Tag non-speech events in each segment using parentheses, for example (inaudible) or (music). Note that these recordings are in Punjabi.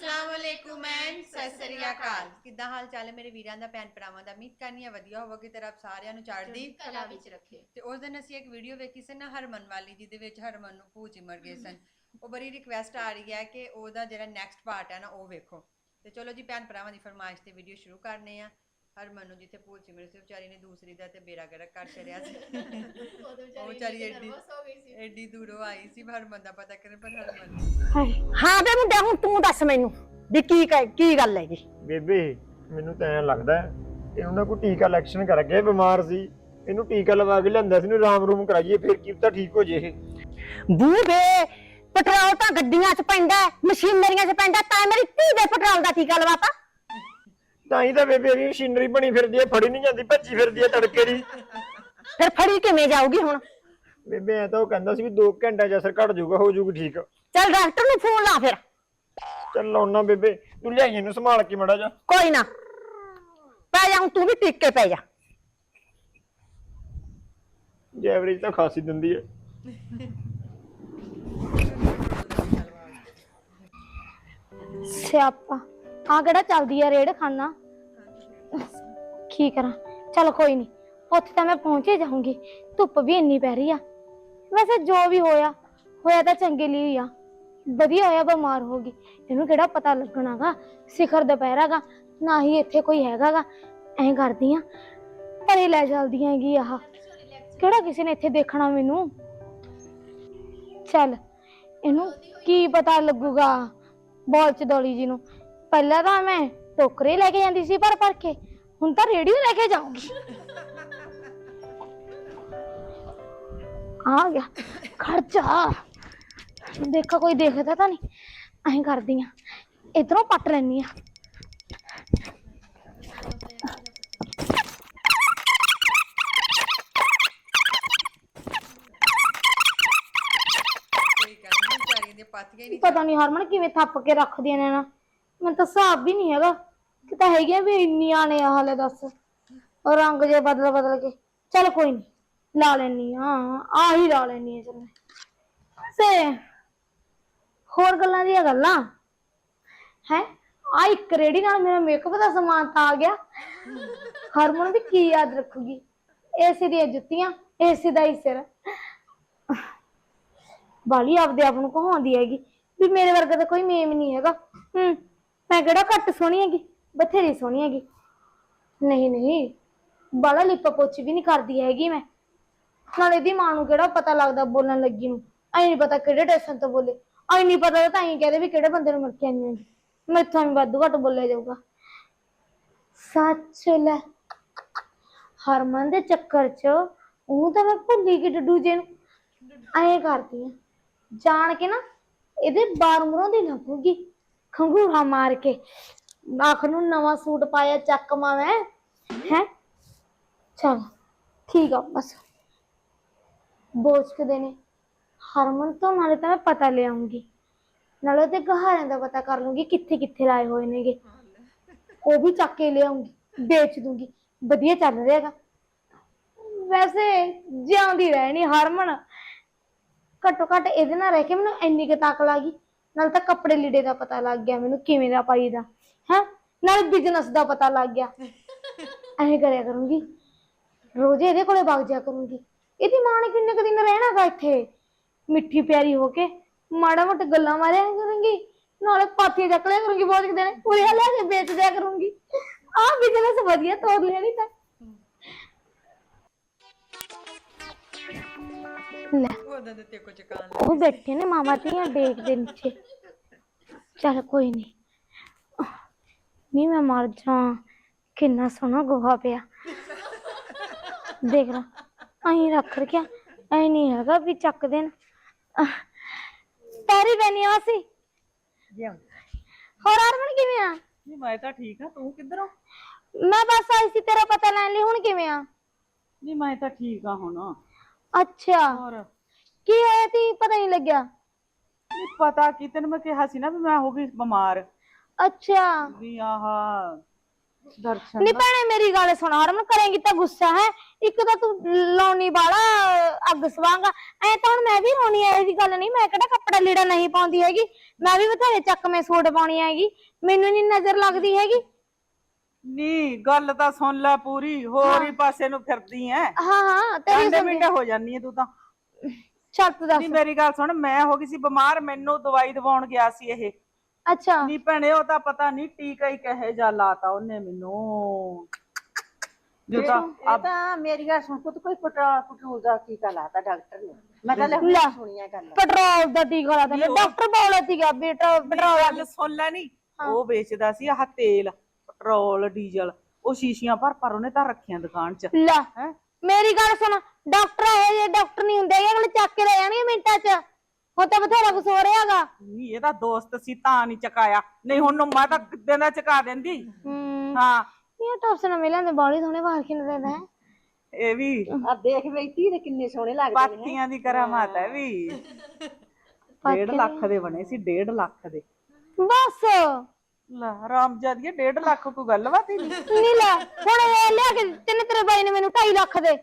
ਅਸਲਾਮ ਵਾਲੇਕੁਮ ਐਂਡ ਸਤਿ ਸ੍ਰੀ ਅਕਾਲ ਕਿੱਦਾਂ ਹਾਲ ਚਾਲ ਹੈ ਮੇਰੇ ਵੀਰਾਂ ਦਾ ਭੈਣ ਭਰਾਵਾਂ ਦਾ? ਉਮੀਦ ਕਰਨੀ ਹੈ ਵਧੀਆ ਹੋਵੇਗੀ ਤੇ ਰੱਬ ਸਾਰਿਆਂ ਨੂੰ ਚੜ੍ਹਦੀ ਕਲਾ ਵਿੱਚ ਰੱਖੇ। ਤੇ ਉਸ ਦਿਨ ਅਸੀਂ ਇੱਕ ਵੀਡੀਓ ਵੇਖੀ ਸੀ ਨਾ ਹਰਮਨ ਵਾਲੀ ਜਿਹਦੇ ਵਿੱਚ ਹਰਮਨ ਨੂੰ ਭੂਤ ਮਰ ਗਏ ਸਨ। ਉਹ ਬੜੀ ਰਿਕਵੈਸਟ ਆ ਰਹੀ ਹੈ ਕਿ ਉਹਦਾ ਜਿਹੜਾ ਨੈਕਸਟ ਪਾਰਟ ਹੈ ਨਾ ਉਹ ਵੇਖੋ। ਤੇ ਚਲੋ ਜੀ ਭੈਣ ਭਰਾਵਾਂ ਦੀ ਫਰਮਾਇਸ਼ ਤੇ ਵੀਡੀਓ ਸ਼ੁਰੂ ਕਰਨੇ ਆ ਹਰਮਨ ਨੂੰ ਜਿੱਥੇ ਭੂਤ ਸਿਮਰ ਸੀ ਵਿਚਾਰੀ ਨੇ ਦੂਸਰੀ ਦਾ ਤੇ ਬੇੜਾ ਗਰਕ ਕਰ ਛੜਿਆ ਸੀ। (laughs) ਉਹ ਵਿਚਾਰੀ ਐਡੀ ਐਡੀ ਦੂਰੋਂ ਆਈ ਸੀ ਹਰਮਨ ਦਾ ਪਤਾ ਕਰਨ ਪਰ ਹਰਮਨ ਹਾਏ, ਹਾਂ ਬੇ ਮੁੰਡਿਆ ਹੁਣ ਤੂੰ ਦੱਸ ਮੈਨੂੰ ਵੀ ਕੀ ਕਹਿ- ਕੀ ਗੱਲ ਹੈਗੀ? ਬੇਬੇ ਮੈਨੂੰ ਤਾਂ ਐਂ ਲੱਗਦਾ ਹੈ ਕਿ ਉਹਨਾਂ ਕੋਈ ਟੀਕਾ ਇਲੈਕਸ਼ਨ ਕਰ ਗਿਆ ਬਿਮਾਰ ਸੀ ਇਹਨੂੰ ਟੀਕਾ ਲਵਾ ਕੇ ਲਿਆਂਦਾ ਸੀ ਇਹਨੂੰ ਰਾਮ ਰੂਮ ਕਰਾਈਏ ਫਿਰ ਕੀ ਪਤਾ ਠੀਕ ਹੋ ਜੇ ਇਹ। ਬੂ ਬੇ ਪੈਟਰੋਲ ਤਾਂ ਗੱਡੀਆਂ 'ਚ ਪੈਂਦਾ ਮਸ਼ੀਨਰੀਆਂ 'ਚ ਪੈਂਦਾ ਤਾਂ ਮੇਰੀ ਧੀ ਦੇ ਪੈਟਰੋਲ ਦਾ ਟੀਕਾ ਲਵਾਤਾ। ਤਾਂ ਹੀ ਤਾਂ ਬੇਬੇ ਦੀ ਮਸ਼ੀਨਰੀ ਬਣੀ ਫਿਰਦੀ ਹੈ ਫੜੀ ਨਹੀਂ ਜਾਂਦੀ ਭੱਜੀ ਫਿਰਦੀ ਹੈ ਤੜਕੇ ਦੀ। ਫਿਰ ਫੜੀ ਕਿਵੇਂ ਜਾਊਗੀ ਹੁਣ? ਬੇਬੇ ਐ ਤਾਂ ਉਹ ਕਹਿੰਦਾ ਸੀ ਵੀ 2 ਘੰਟੇ ਚ ਅਸਰ ਘਟ ਜਾਊਗਾ ਹੋ ਜਾਊਗੀ ਠੀਕ। ਚੱਲ ਡਾਕਟਰ ਨੂੰ ਫੋਨ ਲਾ ਫਿਰ। ਚੱਲ ਲਾਉਣਾ ਬੇਬੇ ਤੂੰ ਲਿਆਈ ਇਹਨੂੰ ਸੰਭਾਲ ਕੇ ਮੜਾ ਜਾ ਕੋਈ ਨਾ ਪੈ ਜਾ ਹੁਣ ਤੂੰ ਵੀ ਟਿਕ ਕੇ ਪੈ ਜਾ। ਐਵਰੇਜ ਤਾਂ ਖਾਸੀ ਦਿੰਦੀ ਹੈ ਸਿਆਪਾ। ਆ ਕਿਹੜਾ ਚੱਲਦੀ ਆ ਰੇੜ ਖਾਨਾ? ਕੀ ਕਰਾਂ? ਚਲ ਕੋਈ ਨਹੀਂ ਉੱਥੇ ਤਾਂ ਮੈਂ ਪਹੁੰਚ ਜਾਊਂਗੀ, ਧੁੱਪ ਵੀ ਇੰਨੀ ਪੈ ਰਹੀ ਆ। ਵੈਸੇ ਜੋ ਵੀ ਹੋਇਆ ਹੋਇਆ ਤਾਂ ਚੰਗੇ ਲਈ ਆ ਵਧੀਆ ਹੋਇਆ, ਬਿਮਾਰ ਹੋ ਗਈ। ਇਹਨੂੰ ਕਿਹੜਾ ਪਤਾ ਲੱਗਣਾਗਾ, ਸਿਖਰ ਦੁਪਹਿਰਾਗਾ, ਨਾ ਹੀ ਇੱਥੇ ਕੋਈ ਹੈਗਾਗਾ। ਐਂ ਕਰਦੀ ਆ ਪਰੇ ਲੈ ਚਲਦੀ ਹੈਗੀ ਆਹ। ਕਿਹੜਾ ਕਿਸੇ ਨੇ ਇੱਥੇ ਦੇਖਣਾ ਮੈਨੂੰ? ਚੱਲ, ਇਹਨੂੰ ਕੀ ਪਤਾ ਲੱਗੂਗਾ, ਬੋਲ ਚ ਦੌਲੀ ਜੀ ਨੂੰ ਪਹਿਲਾਂ ਤਾਂ ਮੈਂ ਟੋਕਰੇ ਲੈ ਕੇ ਜਾਂਦੀ ਸੀ ਭਰ ਭਰ ਕੇ ਹੁਣ ਤਾਂ ਰੇਡੀਓ ਲੈ ਕੇ ਜਾਊਂਗੀ। ਆ ਗਿਆ ਖਰਚਾ। ਦੇਖਾ ਕੋਈ ਦੇਖਦਾ ਤਾਂ ਨਹੀਂ। ਐਂ ਕਰਦੀ ਆ ਇਧਰੋਂ ਪੱਟ ਲੈਣੀ ਆ। ਪਤਾ ਨਹੀਂ ਹਰਮਨ ਕਿਵੇਂ ਥੱਪ ਕੇ ਰੱਖਦੀਆਂ ਨੇ ਨਾ। ਮੈਨੂੰ ਤਾਂ ਹਿਸਾਬ ਵੀ ਨਹੀਂ ਹੈਗਾ। ਕਿਤਾ ਹੈਗੀਆਂ ਵੀ ਇੰਨੀਆਂ ਨੇ ਆ ਦੱਸ। ਉਹ ਰੰਗ ਜੇ ਬਦਲ ਬਦਲ ਕੇ। ਚੱਲ ਕੋਈ ਨਹੀਂ ਲਾ ਲੈਣੀ ਆ। ਆ ਲਾ ਲੈਣੀ ਆ ਚੱਲ। ਸੇ ਹੋਰ ਗੱਲਾਂ ਦੀਆਂ ਗੱਲਾਂ? ਹੈ? ਆ ਇੱਕ ਰੇੜੀ ਨਾਲ ਮੇਰਾ ਮੇਕਅਪ ਦਾ ਸਮਾਨ ਤਾਂ ਆ ਗਿਆ। ਹਰਮਨ ਵੀ ਕੀ ਯਾਦ ਰੱਖੂਗੀ? ਏਸੀ ਦੀਆਂ ਜੁੱਤੀਆਂ, ਏਸੀ ਦਾ ਹੀ ਸਿਰ। ਬਾਲੀ ਆਪਦੇ ਆਪ ਨੂੰ ਕਹਾਉਂਦੀ ਹੈਗੀ ਵੀ ਮੇਰੇ ਵਰਗਾ ਤਾਂ ਕੋਈ ਮੇਮ ਨਹੀਂ ਹੈਗਾ। ਹੂੰ। ਮੈਂ ਕਿਹੜਾ ਘੱਟ ਸੋਹਣੀ ਹੈਗੀ? ਬਥੇਰੀ ਸੋਹਣੀ ਹੈਗੀ। ਨਹੀਂ ਨਹੀਂ। ਬਾਲਾ ਲਿਪਾ ਪੋਚੀ ਵੀ ਨਹੀਂ ਕਰਦੀ ਹੈਗੀ ਮੈਂ। ਨਾਲ ਇਹਦੀ ਮਾਂ ਨੂੰ ਕਿਹੜਾ ਪਤਾ ਲੱਗਦਾ ਬੋਲਣ ਲੱਗੀ ਨੂੰ? ਐ ਨਹੀਂ ਪਤਾ ਕਿਹੜੇ ਟੈਸ਼ਨ ਤੋਂ ਬੋਲੇ। ਐ ਨਹੀਂ ਪਤਾ ਤਾਂ ਹੀ ਕਹਦੇ ਵੀ ਕਿਹੜੇ ਬੰਦੇ ਨੂੰ ਮਿਲ ਕੇ ਆਈ ਮੈਥੋਂ ਵੀ ਵਾਧੂ ਘੱਟ ਬੋਲਿਆ ਜਾਊਗਾ। ਸੱਚ ਲੈ। ਹਰਮਨ ਦੇ ਚੱਕਰ 'ਚ ਉਹ ਤਾਂ ਮੈਂ ਭੁੱਲੀ ਗਈ ਡੱਡੂ ਜੇ ਨੂੰ। ਐਂ ਕਰਦੀ ਆ। ਜਾਣ ਕੇ ਨਾ ਇਹਦੇ ਬਾਰ ਮੂਹਰੋਂ ਦੀ ਲੱਗੂਗੀ ਖੰਗੂਹਾ ਮਾਰ ਕੇ। ਆਖ ਨੂੰ ਨਵਾਂ ਸੂਟ ਪਾਇਆ ਚੱਕਮਾ ਮੈਂ ਹੈ? ਚਲ, ਠੀਕ ਆ, ਬਸ। ਬੋਝ ਕੇ ਦੇਣੇ ਹਰਮਨ ਤੋਂ ਨਾਲੇ ਤਾਂ ਮੈਂ ਪਤਾ ਲਿਆਉਂਗੀ। ਨਾਲੇ ਤੇ ਗਹਾਰਿਆਂ ਦਾ ਪਤਾ ਕਰ ਲੂੰਗੀ ਕਿੱਥੇ ਕਿੱਥੇ ਲਾਏ ਹੋਏ ਨੇਗੇ। ਉਹ ਵੀ ਚੱਕ ਕੇ ਲਿਆਉਂਗੀ, ਵੇਚ ਦੂੰਗੀ। ਵਧੀਆ ਚੱਲ ਰਿਹਾਗਾ ਵੈਸੇ ਜਿਉਂਦੀ ਰਹਿਣੀ ਹਰਮਨ। ਘੱਟੋ ਘੱਟ ਇਹਦੇ ਨਾਲ ਰਹਿ ਕੇ ਮੈਨੂੰ ਇੰਨੀ ਕੁ ਤਾਕ ਲੱਗੀ ਨਾਲ ਤਾਂ ਕੱਪੜੇ ਲੀੜੇ ਦਾ ਪਤਾ ਲੱਗ ਗਿਆ ਮੈਨੂੰ ਕਿਵੇਂ ਦਾ ਪਾਈਦਾ, ਹੈ? ਨਾਲ ਬਿਜ਼ਨਸ ਦਾ ਪਤਾ ਲੱਗ ਗਿਆ। ਐਂ ਕਰਿਆ ਕਰੂੰਗੀ। ਰੋਜ਼ ਇਹਦੇ ਕੋਲੇ ਵਗ ਜਾ ਕਰੂੰਗੀ। ਇਹਦੀ ਮਾਂ ਨੇ ਕਿੰਨੇ ਕੁ ਦਿਨ ਰਹਿਣਾਗਾ ਇੱਥੇ? ਮਿੱਠੀ ਪਿਆਰੀ ਹੋ ਕੇ। ਮਾੜਾ ਮੋਟਾ ਗੱਲਾਂ ਮਾਰਿਆ ਕਰੂੰਗੀ। ਨਾਲੇ ਪਾਥੀਆਂ ਚੱਕ ਲਿਆ ਕਰੂੰਗੀ ਬਹੁਤ ਕਿ ਦਿਨ। ਪੂਰੇ ਲੈ ਕੇ ਵੇਚ ਦਿਆ ਕਰੂੰਗੀ। ਆਹ ਬਿਜ਼ਨਸ ਵਧੀਆ ਤੋਰ ਲਿਆ ਨਹੀਂ ਤਾਂ। ਲੈ ਉਹਦਾ ਤੇ ਕੋ ਚਕਾਨ ਉਹ ਬੈਠੇ ਨੇ ਮਾਮਾ ਧੀਆਂ ਡੇਕ ਦੇ ਨੀਚੇ ਚਲ ਕੋਈ ਨਹੀਂ ਨਹੀਂ ਮੈਂ ਮਰ ਜਾ ਕਿੰਨਾ ਸੋਹਣਾ ਗੋਹਾ ਪਿਆ ਦੇਖ ਲਾ ਅਹੀਂ ਰੱਖ ਰਖਿਆ ਐ ਨਹੀਂ ਹੈਗਾ ਵੀ ਚੱਕ ਦੇਣ ਤਾਰੀ ਬੈਣੀ ਆਸੀ ਹੋਰ ਹਰਮਨ ਕਿਵੇਂ ਆ ਨਹੀਂ ਮੈਂ ਤਾਂ ਠੀਕ ਆ ਤੂੰ ਕਿੱਧਰੋਂ ਮੈਂ ਬਸ ਆਈ ਸੀ ਤੇਰਾ ਪਤਾ ਲੈਣ ਲਈ ਹੁਣ ਕਿਵੇਂ ਆ ਨਹੀਂ ਮੈਂ ਤਾਂ ਠੀਕ ਆ ਹੁਣ ਅੱਛਾ। ਹੋਰ। ਕੀ ਹੋਇਆ ਤੀ ਪਤਾ ਨਹੀਂ ਲੱਗਿਆ। ਨਹੀਂ ਪਤਾ ਕੀ ਤੈਨੂੰ ਮੈਂ ਕਿਹਾ ਸੀ ਨਾ ਵੀ ਮੈਂ ਹੋ ਗਈ ਬਿਮਾਰ। ਅੱਛਾ। ਵੀ ਆਹ ਦਰਸ਼ਨ ਨੀ ਭੈਣੇ ਮੇਰੀ ਗੱਲ ਸੁਣ ਹਰਮਨ ਕਰੇਂਗੀ ਤਾਂ ਗੁੱਸਾ ਹੈ? ਇੱਕ ਤਾਂ ਤੂੰ ਲਾਉਣੀ ਵਾਲਾ ਅੱਗ ਸਵਾਂਗਾ। ਐ ਤਾਂ ਹੁਣ ਮੈਂ ਵੀ ਹੋਣੀ ਐ ਇਹਦੀ ਗੱਲ ਨਹੀਂ। ਮੈਂ ਕਿਹੜਾ ਕੱਪੜਾ ਲੀੜਾ ਨਹੀਂ ਪਾਉਂਦੀ ਹੈਗੀ। ਮੈਂ ਵੀ ਬਥੇਰੇ ਚੱਕਵੇਂ ਸੂਟ ਪਾਉਣੀ ਹੈਗੀ। ਮੈਨੂੰ ਨਹੀਂ ਨਜ਼ਰ ਲੱਗਦੀ ਹੈਗੀ। ਨੀ ਗੱਲ ਤਾਂ ਸੁਣ ਲੈ ਪੂਰੀ ਹੋਰ ਹੀ ਪਾਸੇ ਨੂੰ ਫਿਰਦੀ ਐ। ਹਾਂ ਹਾਂ ਤੇਰੀ ਸਮਝ ਮਿੰਡੇ ਹੋ ਜਾਨੀ ਐ ਤੂੰ ਤਾਂ। ਚੱਲ ਤੂੰ ਨੀ ਦੱਸ ਮੇਰੀ ਗੱਲ ਸੁਣ ਮੈਂ ਹੋ ਗਈ ਸੀ ਬਿਮਾਰ ਮੈਨੂੰ ਦਵਾਈ ਦਵਾਉਣ ਗਿਆ ਸੀ ਇਹ। ਅੱਛਾ। ਨੀ ਭੈਣੇ ਉਹ ਤਾਂ ਪਤਾ ਨਹੀਂ ਟੀਕਾ ਹੀ ਕਹੇ ਜਾ ਲਾਤਾ ਉਹਨੇ ਮੈਨੂੰ। ਜੋ ਤਾਂ ਇਹ ਤਾਂ ਮੇਰੀ ਗੱਲ ਸੁਣ ਪੁੱਤ ਕੋਈ ਪਟਰੋਲ ਪਟਰੋਲ ਦਾ ਟੀਕਾ ਲਾਤਾ ਡਾਕਟਰ ਨੇ। ਮੈਂ ਤਾਂ ਲੈ। ਲੈ। ਸੁਣੀਆਂ ਗੱਲ। ਪੈਟਰੋਲ ਦਾ ਟੀਕਾ ਲਾ ਦਿੰਦੇ ਡਾਕਟਰ ਬੋਲਿਆ ਸੀਗਾ ਵੀ ਪੈਟਰੋਲ ਪੈਟਰੋਲ ਸੁਣ ਲੈ ਨੀ ਉਹ ਵੇਚਦਾ ਸੀ ਆਹ ਤੇਲ। ਪੈਟਰੋਲ ਡੀਜ਼ਲ ਉਹ ਸ਼ੀਸ਼ੀਆਂ ਭਰ ਭਰ ਉਹਨੇ ਤਾਂ ਰੱਖੀਆਂ ਦੁਕਾਨ 'ਚ। ਲੈ ਹੈ? ਮੇਰੀ ਗੱਲ ਸੁਣ ਡਾਕਟਰ ਇਹ ਜੇ ਡਾਕਟਰ ਨਹੀਂ ਹੁੰਦੇ ਹੈਗੇ, ਅਗਲੇ ਚੱਕ ਕੇ ਲੈ ਜਾਣਗੇ ਮਿੰਟਾਂ 'ਚ। ਹੁਣ ਤਾਂ ਬਥੇਰਾ ਕੁਛ ਹੋ ਰਿਹਾਗਾ ਨਹੀਂ ਇਹਦਾ ਦੋਸਤ ਸੀ ਤਾਂ ਨਹੀਂ ਚਕਾਇਆ। ਨਹੀਂ ਹੁਣ ਮੈਂ ਤਾਂ ਕਿੱਦਾਂ ਦਾ ਚਕਾ ਦਿੰਦੀ? ਹੂੰ। ਹਾਂ। ਇਹ ਟੌਪਸ ਨਾ ਮਿਲਾਂ ਦੇ ਬਾਲੀ ਸੋਹਣੇ ਬਾਹਰ ਕਿੰਨੇ ਦੇ ਹੈ ਇਹ ਵੀ। ਆ ਦੇਖ ਬੈਠੀ ਦੇ ਕਿੰਨੇ ਸੋਹਣੇ ਲੱਗਦੇ ਨੇ। ਪਾਤੀਆਂ ਦੀ ਕਰਾਮਾਤ ਹੈ ਵੀ। 1.5 ਲੱਖ ਦੇ ਬਣੇ ਸੀ 1.5 ਲੱਖ ਦੇ। ਬਸ। ਲੈ ਰਾਮਜਾਦੀਏ 1.5 ਲੱਖ ਕੋਈ ਗੱਲਬਾਤ ਹੀ ਨਹੀਂ ਨਹੀਂ ਲੈ ਹੁਣ ਇਹ ਲਿਆ ਕੇ ਤਿੰਨ ਤੇਰੇ ਬਾਈ ਨੇ ਮੈਨੂੰ 2.5 ਲੱਖ ਦੇ।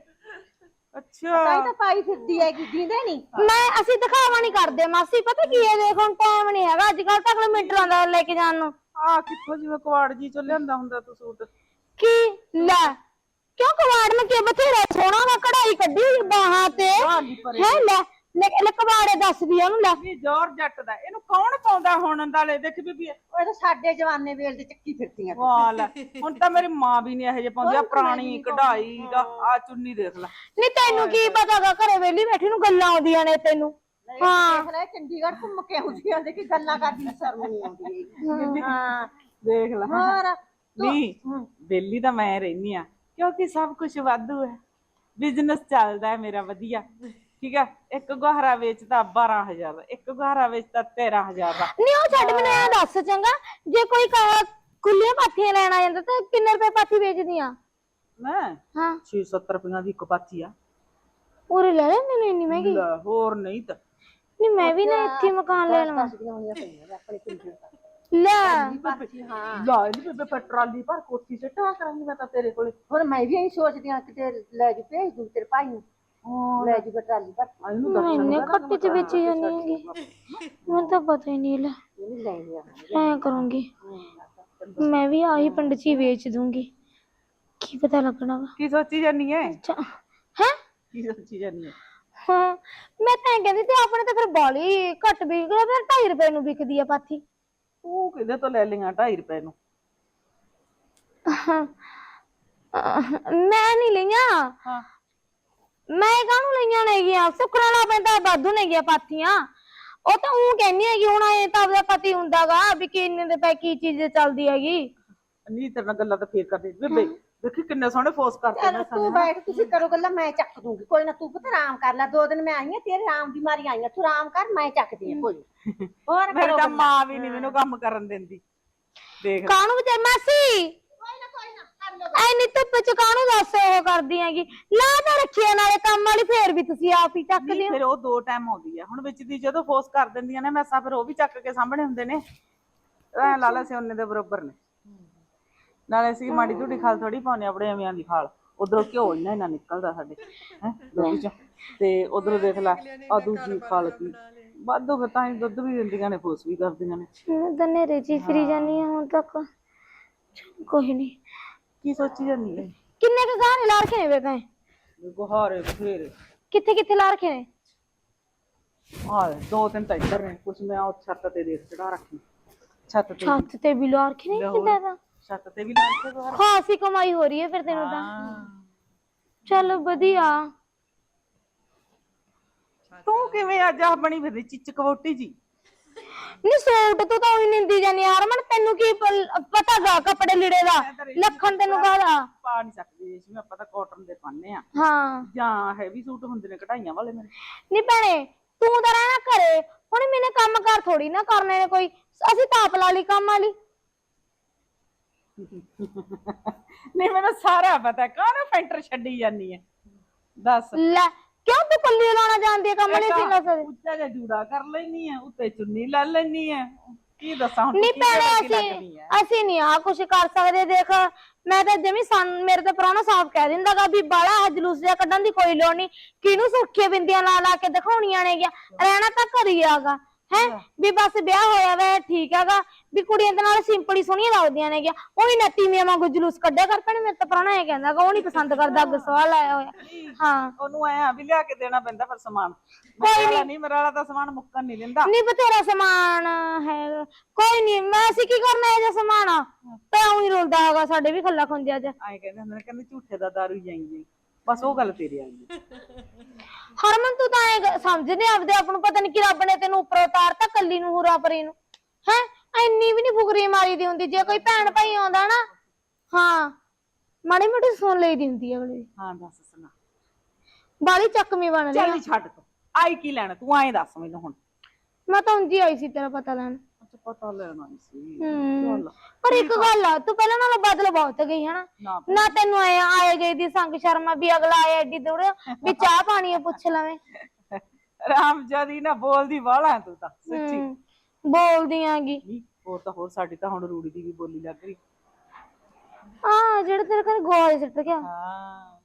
ਅੱਛਾ। ਤਾਂ ਹੀ ਤਾਂ ਪਾਈ ਫਿਰਦੀ ਹੈਗੀ ਦੀਂਦੇ ਨਹੀਂ। ਮੈਂ ਅਸੀਂ ਦਿਖਾਵਾ ਨਹੀਂ ਕਰਦੇ ਮਾਸੀ ਪਤਾ ਕੀ ਹੈ ਦੇਖ ਹੁਣ ਟਾਈਮ ਨਹੀਂ ਹੈਗਾ ਅੱਜ ਕੱਲ ਤਾਂ ਅਗਲੇ ਮਿੰਟਾਂ ਦਾ ਲੈ ਕੇ ਜਾਣ ਨੂੰ। ਆ ਕਿੱਥੋਂ ਜਿਵੇਂ ਕੁਆੜ ਜੀ ਚੋਂ ਲਿਆਂਦਾ ਹੁੰਦਾ ਤੂੰ ਸੂਟ? ਕੀ? ਲੈ ਕਿਉਂ ਕਵਾੜ? ਮੈਂ ਕਿ ਬਥੇਰਾ ਸੋਹਣਾ ਵਾ ਕਢਾਈ ਕੱਢੀ ਹੋਈ ਬਾਹਾਂ ਤੇ। ਪਰੇ। ਹੈ ਲੈ ਲੈ ਕਵਾੜੇ ਦੱਸਦੀ ਆ ਉਹਨੂੰ ਲੈ। ਵੀ ਜ਼ੋਰ ਜੱਟ ਦਾ। ਇਹਨੂੰ ਕੌਣ ਪਾਉਂਦਾ ਹੁਣ ਨਾਲੇ ਦੇਖ ਬੀਬੀ ਉਹ ਤਾਂ ਸਾਡੇ ਜਵਾਨੇ ਵੇਲ ਦੇ ਚੱਕੀ ਫਿਰਦੀਆਂ ਤੂੰ। ਵਾਹ ਲੈ ਹੁਣ ਤਾਂ ਮੇਰੀ ਮਾਂ ਵੀ ਨਹੀਂ ਇਹੋ ਜਿਹੇ ਪਾਉਂਦੀ। ਆ ਪੁਰਾਣੀ ਕਢਾਈ ਦਾ ਆ ਚੁੰਨੀ ਦੇਖ ਲੈ। ਨਹੀਂ ਤੈਨੂੰ ਕੀ ਪਤਾਗਾ ਘਰੇ ਵੇਲੀ ਬੈਠੀ ਨੂੰ ਗੱਲਾਂ ਆਉਂਦੀਆਂ ਨੇ ਤੈਨੂੰ। ਨਹੀਂ, ਹਾਂ। ਦੇਖ ਲੈ ਚੰਡੀਗੜ੍ਹ ਘੁੰਮ ਕੇ ਆਉਂਦੀ ਆ ਕਿ ਗੱਲਾਂ ਕਰਦੀ ਨੂੰ ਸ਼ਰਮ ਨਹੀਂ ਆਉਂਦੀ। ਹਾਂ। ਦੇਖ ਲੈ। ਹੋਰ ਨਹੀਂ ਬੇਲੀ ਤਾਂ ਮੈਂ ਰਹਿਨੀ ਆ ਕਿਉਂਕਿ ਸਭ ਕੁਝ ਵਾਧੂ ਹੈ। ਬਿਜ਼ਨਸ ਚੱਲਦਾ ਹੈ ਮੇਰਾ ਵਧੀਆ। ਠੀਕ ਹੈ? ਇੱਕ ਗੁਹਾਰਾ ਵੇਚਦਾ 12000 ਦਾ ਇੱਕ ਗੁਹਾਰਾ ਵੇਚਦਾ 13000 ਦਾ। ਨਹੀਂ ਉਹ ਛੱਡ ਮੈਨੂੰ ਇਹ ਦੱਸ ਚੰਗਾ ਜੇ ਕੋਈ ਕ- ਖੁੱਲੀਆਂ ਪਾਥੀਆਂ ਲੈਣ ਆ ਜਾਂਦਾ ਤਾਂ ਕਿੰਨੇ ਰੁਪਏ ਪਾਥੀ ਵੇਚਦੀਆਂ? ਮੈਂ ਹਾਂ। 670 ਰੁਪਈਆਂ ਦੀ ਇੱਕ ਪਾਥੀ ਆ। ਉਰੇ ਲੈ ਲੈ ਮੈਨੂੰ ਇੰਨੀ ਮਹਿੰਗੀ। ਲੈ ਹੋਰ ਨਹੀਂ ਤਾਂ। ਨਹੀਂ ਮੈਂ ਵੀ ਨਾ ਇੱਥੇ ਮਕਾਨ ਲੈ ਲਵਾਂ। ਲੈ। ਲਾ ਇਹਦੀ ਬੇਬੇ ਪੈਟਰੋਲੀ ਪਰ ਕੋਠੀ ਤੇ ਟਾ ਕਰਾਂਗੀ ਮੈਂ ਤਾਂ ਤੇਰੇ ਕੋਲੇ। ਹੁਣ ਮੈਂ ਵੀ ਇਹੀ ਸੋਚਦੀ ਆ ਕਿਤੇ ਲੈ ਜੂ ਭੇਜ ਦੂੰ ਤੇਰੇ ਭਾਈ ਨੂੰ। ਲੈ ਜੂ ਟਰਾਲੀ ਪਰ ਇਹਨੂੰ ਮੈਂ ਇੰਨੇ ਘੱਟ ਚ ਵੇਚੀ ਜਾਂਦੀ ਹੈਗੀ। ਮੈਨੂੰ ਤਾਂ ਪਤਾ ਹੀ ਨਹੀਂ ਲੈ। ਨਹੀਂ ਲੈਣੀ ਆ ਐ ਕਰੂੰਗੀ। ਮੈਂ ਵੀ ਆਹੀ ਪਿੰਡ ਚ ਹੀ ਵੇਚ ਦੂੰਗੀ। ਕੀ ਪਤਾ ਲੱਗਣਾ ਵਾ। ਕੀ ਸੋਚੀ ਜਾਨੀ ਹੈ ਹੈ? ਕੀ ਸੋਚੀ ਜਾਨੀ ਹੈ ਹਾਂ। ਮੈਂ ਤਾਂ ਐਂ ਕਹਿੰਦੀ ਤੇ ਆਪਣੇ ਤਾਂ ਫਿਰ ਬਾਲੀ ਘੱਟ ਵਿਕਦਾ ਫਿਰ 2.5 ਰੁਪਏ ਨੂੰ ਵਿਕਦੀ ਆ ਪਾਥੀ। ਉਹ ਕਿਹਦੇ ਤੋਂ ਲੈ ਲਈਆਂ 2.5 ਰੁਪਏ ਨੂੰ। ਮੈਂ ਨਹੀਂ ਲਈਆਂ। ਹਾਂ। ਮੈਂ ਕਾਹਨੂੰ ਲਈਆਂ ਨੇਗੀਆਂ ਸੁਕਰਾਲਾ ਪੈਂਦਾ ਵਾਧੂ ਨੇਗੀਆਂ ਪਾਥੀਆਂ। ਉਹ ਤਾਂ ਉਹ ਕਹਿੰਦੀ ਹੈਗੀ ਹੁਣ ਇਹ ਤਾਂ ਆਪਦਾ ਪਤੀ ਹੁੰਦਾਗਾ ਵੀ ਕਿੰਨੇ ਦੇ ਪੈ ਕੀ ਚੀਜ਼ ਚੱਲਦੀ ਹੈਗੀ। ਨਹੀਂ ਤੇਰੇ ਨਾਲ ਗੱਲਾਂ ਤਾਂ ਫੇਰ ਕਰਦੇ। ਬੇਬੇ ਦੇਖੀ ਕਿੰਨੇ ਸੋਹਣੇ ਫੋਸ ਕਰਦੇ ਚੱਲ ਨੇ ਤੂੰ ਬੈਠ ਤੁਸੀਂ ਕਰੋ ਗੱਲਾਂ ਮੈਂ ਚੱਕ ਦੂੰਗੀ। ਕੋਈ ਨਾ ਤੂੰ ਪੁੱਤ ਆਰਾਮ ਕਰ ਲੈ। ਦੋ ਦਿਨ ਮੈਂ ਆਈ ਆ ਤੇਰੇ ਆਰਾਮ ਦੀ ਮਾਰੀ ਆਈ ਆ। ਤੂੰ ਆਰਾਮ ਕਰ ਮੈਂ ਚੱਕਦੀ ਆ ਕੋਈ ਨੀ। ਹੋਰ ਮੇਰੀ ਕਰੋ ਤਾਂ ਗੱਲਾਂ। ਮਾਂ ਵੀ ਨਹੀਂ ਮੈਨੂੰ ਕੰਮ ਕਰਨ ਦਿੰਦੀ। ਦੇਖ। ਕਾਹਨੂੰ ਵਿਚਾਰ ਮਾਸੀ? ਕੋਈ ਨਾ ਕੋਈ ਐਨੀ ਧੁੱਪ ਚ ਕਾਹਨੂੰ ਦੱਸ ਉਹ ਕਰਦੀ ਹੈਗੀ? ਲਾ ਤਾਂ ਰੱਖਿਆ ਨਾਲੇ ਕੰਮ ਵਾਲੀ ਫੇਰ ਵੀ ਤੁਸੀਂ ਆਪ ਹੀ ਚੱਕਦੇ ਨਹੀਂ ਹੋ ਫਿਰ ਉਹ ਦੋ ਟਾਈਮ ਆਉਂਦੀ ਆ। ਹੁਣ ਵਿੱਚ ਦੀ ਜਦੋਂ ਫੋਰਸ ਕਰ ਦਿੰਦੀਆਂ ਨੇ ਮੈਸਾਂ ਫਿਰ ਉਹ ਵੀ ਚੱਕ ਕੇ ਸਾਹਮਣੇ ਹੁੰਦੇ ਨੇ। ਐ ਲਾਲਾ ਸੇ ਉਹਨੇ ਦੇ ਬਰਾਬਰ ਨੇ। ਨਾਲੇ ਸੀ ਮਾੜੀ ਝੂੜੀ ਖਾਲ ਥੋੜੀ ਪਾਉਣੇ ਆਪਣੇ ਐਵੇਂ ਦੀ ਖਾਲ। ਉਧਰੋਂ ਘਿਓ ਇੰਨਾ ਇੰਨਾ ਨਿਕਲਦਾ ਸਾਡੇ ਹੈ ਦੁੱਧ ਚ। ਤੇ ਉਧਰੋਂ ਦੇਖ ਲੈ ਆ ਦੂਜੀ ਖਾਲ ਕੀ। ਵਾਧੂ ਫਿਰ ਤਾਂ ਹੀ ਦੁੱਧ ਵੀ ਦਿੰਦੀਆਂ ਨੇ ਫੋਰਸ ਵੀ ਕਰਦੀਆਂ ਨੇ। ਮੈਂ ਤਾਂ ਨੇਰੇ ਚ ਹੀ ਫਿਰੀ ਜਾਨੀ ਆ ਹੁਣ ਤੱਕ। ਕੋਈ ਨਹੀਂ ਕੀ ਸੋਚੀ ਜਾਂਦੀ ਹੈ ਕਿੰਨੇ ਕ ਗਾਣੇ ਲਾ ਰੱਖੇ ਨੇ ਵੇਖਾਂ ਗੁਹਾਰੇ ਫੇਰ ਕਿੱਥੇ ਕਿੱਥੇ ਲਾ ਰੱਖੇ ਨੇ? ਆ ਦੋ ਤਿੰਨ ਤਾਂ ਇੱਧਰ ਨੇ ਕੁਛ ਮੈਂ ਉਹ ਛੱਤ ਤੇ ਦੇਖ ਚੜਾ ਰੱਖੀ। ਛੱਤ ਤੇ ਛੱਤ ਤੇ ਵੀ ਲਾ ਰੱਖੇ ਨੇ ਕਿੱਦਾਂ ਦਾ? ਛੱਤ ਤੇ ਵੀ ਲਾ ਕੇ ਗੁਹਾਰੇ। ਖਾਸੀ ਕਮਾਈ ਹੋ ਰਹੀ ਹੈ ਫਿਰ ਤੈਨੂੰ ਤਾਂ। ਚੱਲ ਵਧੀਆ। ਤੂੰ ਕਿਵੇਂ ਅੱਜ ਆ ਬਣੀ ਫਿਰਦੀ ਚਿੱਚਕ ਵੋਟੀ ਜੀ? ਨਹੀਂ ਸੂਟ ਤੂੰ ਤਾਂ ਉਹੀ ਨਿੰਦੀ ਜਾਨੀ ਯਾਰ ਮਨ ਤੈਨੂੰ ਕੀ ਪ- ਪਤਾ ਗਾ ਕੱਪੜੇ ਲੀੜੇ ਦਾ? ਲੱਖਣ ਤੈਨੂੰ ਕਾਹਦਾ? ਪਾ ਨਹੀਂ ਸਕਦੀ ਜਿਵੇਂ ਆਪਾਂ ਤਾਂ ਕਾਟਨ ਦੇ ਪਾਣੇ ਆ। ਹਾਂ। ਜਾਂ ਹੈਵੀ ਸੂਟ ਹੁੰਦੇ ਨੇ ਕਢਾਈਆਂ ਵਾਲੇ ਮੇਰੇ। ਨਹੀਂ ਭੈਣੇ ਤੂੰ ਤਾਂ ਰਹਿਣਾ ਘਰੇ ਹੁਣ ਮੈਨੇ ਕੰਮ ਕਰ ਥੋੜੀ ਨਾ ਕਰਨੇ ਨੇ ਕੋਈ ਅਸੀਂ ਤਾਂ ਆਪ ਲਾ ਲਈ ਕੰਮ ਵਾਲੀ। (laughs) ਨਹੀਂ ਮੈਨੂੰ ਸਾਰਾ ਪਤਾ ਕਾਹਨੂੰ ਫੈਂਟਰ ਛੱਡੀ ਜਾਨੀ ਹੈ ਦੱਸ। ਲੈ ਕਿਉਂ ਤੂੰ ਕੱਲੀ ਲਾਉਣਾ ਜਾਣਦੀ ਹੈ ਕੰਮ ਵਾਲੀ ਸੀ ਨਾ ਸਰ ਉੱਚਾ ਜਿਹਾ ਜੂੜਾ ਕਰ ਲੈਣੀ ਹੈ ਉੱਤੇ ਚੁੰਨੀ ਲੈ ਲੈਣੀ ਹੈ ਕੀ ਦੱਸਾਂ ਹੁਣ ਨਹੀਂ ਭੈਣੇ ਅਸੀਂ ਅਸੀਂ ਨਹੀਂ ਆ ਕੁਛ ਕਰ ਸਕਦੇ ਦੇਖ। ਮੈਂ ਤਾਂ ਜਮੀ ਸਨ ਮੇਰੇ ਤੇ ਪ੍ਰਾਹੁਣਾ ਸਾਫ਼ ਕਹਿ ਦਿੰਦਾਗਾ ਵੀ ਬਾਲਾ ਜਲੂਸ ਜਿਹਾ ਕੱਢਣ ਦੀ ਕੋਈ ਲੋੜ ਨਹੀਂ। ਕਿਹਨੂੰ ਸੁਰਖੀਆਂ ਬਿੰਦੀਆਂ ਲਾ ਲਾ ਕੇ ਦਿਖਾਉਣੀਆਂ ਨੇ ਗਿਆ ਰਹਿਣਾ ਤਾਂ ਘਰ ਹੀ ਆਗਾ। ਹੈ? ਵੀ ਬਸ ਵਿਆਹ ਹੋਇਆ ਵਾ ਠੀਕ ਹੈਗਾ। ਵੀ ਕੁੜੀਆਂ ਦੇ ਨਾਲ ਸਿੰਪਲੀ ਸੋਹਣੀਆਂ ਲੱਗਦੀਆਂ ਨੇ ਗਿਆ ਉਹੀ ਨੱਤੀ ਮੀਆਂ ਵਾਂਗੂ ਜਲੂਸ ਕੱਢਿਆ ਕਰ ਭੈਣੇ ਮੇਰੇ ਤਾਂ ਪ੍ਰਾਹੁਣਾ ਇਹ ਕਹਿੰਦਾਗਾ ਉਹ ਨਹੀਂ ਪਸੰਦ ਕਰਦਾ ਅੱਗ ਸਵਾਲ ਆਇਆ ਹੋਇਆ। ਹਾਂ। ਉਹਨੂੰ ਐ ਆ ਵੀ ਲਿਆ ਕੇ ਦੇਣਾ ਪੈਂਦਾ ਫਿਰ ਸਮਾਨ। ਕੋਈ ਨਹੀਂ। ਨਹੀਂ ਮੇਰਾ ਵਾਲਾ ਤਾਂ ਸਮਾਨ ਮੁੱਕਣ ਨਹੀਂ ਦਿੰਦਾ। ਨਹੀਂ ਬਥੇਰਾ ਸਮਾਨ ਹੈ। ਕੋਈ ਨਹੀਂ ਮੈਂ ਅਸੀਂ ਕੀ ਕਰਨਾ ਇਹ ਜਿਹਾ ਸਮਾਨ? ਤਾਂ ਉਹੀ ਰੁਲਦਾ ਹੈਗਾ ਸਾਡੇ ਵੀ ਖੱਲਾ ਖੁੰਦਿਆ ਚ ਐਂ ਕਹਿੰਦੇ ਹੁੰਦੇ ਨੇ ਕਹਿੰਦੇ ਝੂਠੇ ਦਾ ਦਾਰੂ ਜਾਈਂਗੇ ਬਸ ਉਹ ਗੱਲ ਤੇਰੀ ਆ ਗਈ ਹਰਮਨ ਤੂੰ ਤਾਂ ਐ ਸਮਝਦੇ ਆਪਦੇ ਆਪ ਨੂੰ ਪਤਾ ਨਹੀਂ ਕਿ ਰੱਬ ਨੇ ਤੈਨੂੰ ਉੱਪਰ ਉਤਾਰਤਾ ਕੱਲੀ ਨੂੰ ਹੁਰਾ ਪਰੀ ਨੂੰ। ਹੈ? ਇੰਨੀ ਵੀ ਨਹੀਂ ਫੁਕਰੀ ਮਾਰੀ ਦੀ ਹੁੰਦੀ ਜੇ ਕੋਈ ਭੈਣ ਭਾਈ ਆਉਂਦਾ ਨਾ ਹਾਂ ਮਾੜੀ ਮੋਟੀ ਸੁਣ ਲਈਦੀ ਹੁੰਦੀ ਹੈ ਅਗਲੇ ਦੀ। ਹਾਂ ਦੱਸ ਸੁਣਾ। ਬਾਲੀ ਚੱਕਵੀਂ ਬਣ ਰਹੀ ਚੱਲ ਛੱਡ ਤੂੰ ਆਈ ਕੀ ਲੈਣਾ ਤੂੰ ਐਂ ਦੱਸ ਮੈਨੂੰ ਹੁਣ। ਮੈਂ ਤਾਂ ਉਂਝ ਹੀ ਆਈ ਸੀ ਤੇਰਾ ਪਤਾ ਲੈਣ। ਅੱਛਾ ਪਤਾ ਲੈਣਾ ਸੀ। ਹੂੰ। ਚੱਲ। ਪਰ ਇੱਕ ਗੱਲ। ਆ ਤੂੰ ਪਹਿਲਾਂ ਨਾਲੋਂ ਬਦਲ ਬਹੁਤ ਗਈ ਹਨਾ। ਨਾ ਨਾ ਤੈਨੂੰ ਆਏ ਆਏ ਗਏ ਦੀ ਸੰਗ ਸ਼ਰਮਾ ਵੀ ਅਗਲਾ ਆਇਆ ਏਡੀ ਦੂਰ ਵੀ ਚਾਹ ਪਾਣੀ ਆ ਪੁੱਛ ਲਵੇਂ। ਰਾਮ ਜਦੀ ਨਾ ਬੋਲਦੀ ਵਾਲਾ ਤੂੰ ਤਾਂ ਸੱਚੀ। ਬੋਲਦੀ ਆਂਗੀ ਨਹੀਂ ਹੋਰ ਤਾਂ ਹੋਰ ਸਾਡੀ ਤਾਂ ਹੁਣ ਰੂੜੀ ਦੀ ਵੀ ਬੋਲੀ ਲੱਗ ਰਹੀ ਆ ਜਿਹੜਾ ਤੇਰੇ ਘਰ ਗੋਲ ਸਿੱਟ ਗਿਆ। ਹਾਂ